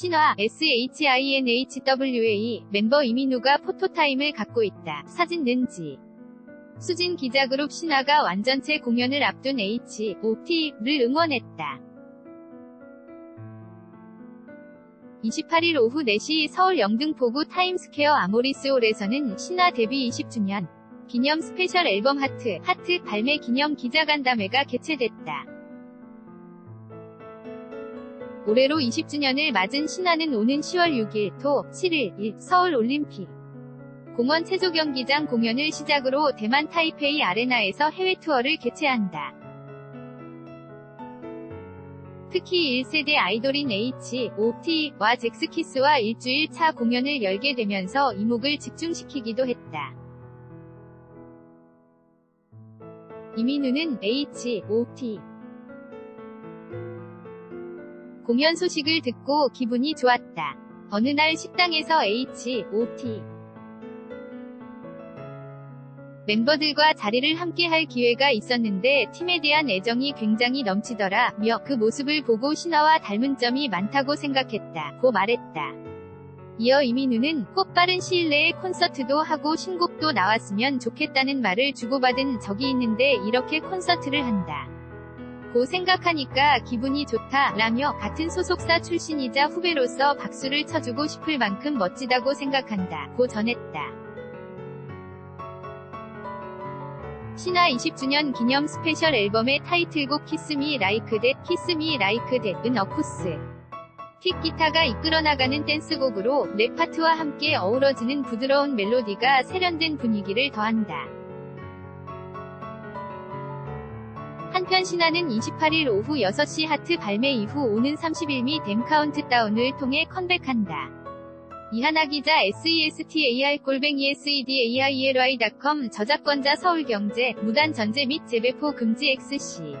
신화 SHINHWA 멤버 이민우가 포토타임을 갖고 있다. 사진 는지. 수진 기자그룹 신화가 완전체 공연을 앞둔 H.O.T를 응원했다. 28일 오후 4시 서울 영등포구 타임스퀘어 아모리스홀에서는 신화 데뷔 20주년 기념 스페셜 앨범 하트, 하트 발매 기념 기자간담회가 개최됐다. 올해로 20주년을 맞은 신화는 오는 10월 6일, 토, 7일, 1 서울 올림픽 공원 체조 경기장 공연을 시작으로 대만 타이페이 아레나에서 해외 투어를 개최한다. 특히 1세대 아이돌인 H.O.T와 잭스키스와 일주일 차 공연을 열게 되면서 이목을 집중시키기도 했다. 이민우는 H.O.T. 공연 소식을 듣고 기분이 좋았다. 어느 날 식당에서 H.O.T. 멤버들과 자리를 함께 할 기회가 있었는데 팀에 대한 애정이 굉장히 넘치더라 며 그 모습을 보고 신화와 닮은 점이 많다고 생각했다. 고 말했다. 이어 이민우는 꼭 빠른 시일 내에 콘서트도 하고 신곡도 나왔으면 좋겠다는 말을 주고받은 적이 있는데 이렇게 콘서트를 한다. 고 생각하니까 기분이 좋다 라며 같은 소속사 출신이자 후배로서 박수를 쳐주고 싶을 만큼 멋지다고 생각한다. 고 전했다. 신화 20주년 기념 스페셜 앨범의 타이틀곡 키스미 라이크 댓 키스미 라이크 댓은 어쿠스 틱 기타가 이끌어나가는 댄스곡으로 랩 파트와 함께 어우러지는 부드러운 멜로디가 세련된 분위기를 더한다. 한편 신화는 28일 오후 6시 하트 발매 이후 오는 30일 미 댐카운트다운을 통해 컴백한다. 이하나 기자 SESTAR-SEDAIRY.com 저작권자 서울경제 무단 전제 및 재배포 금지 XC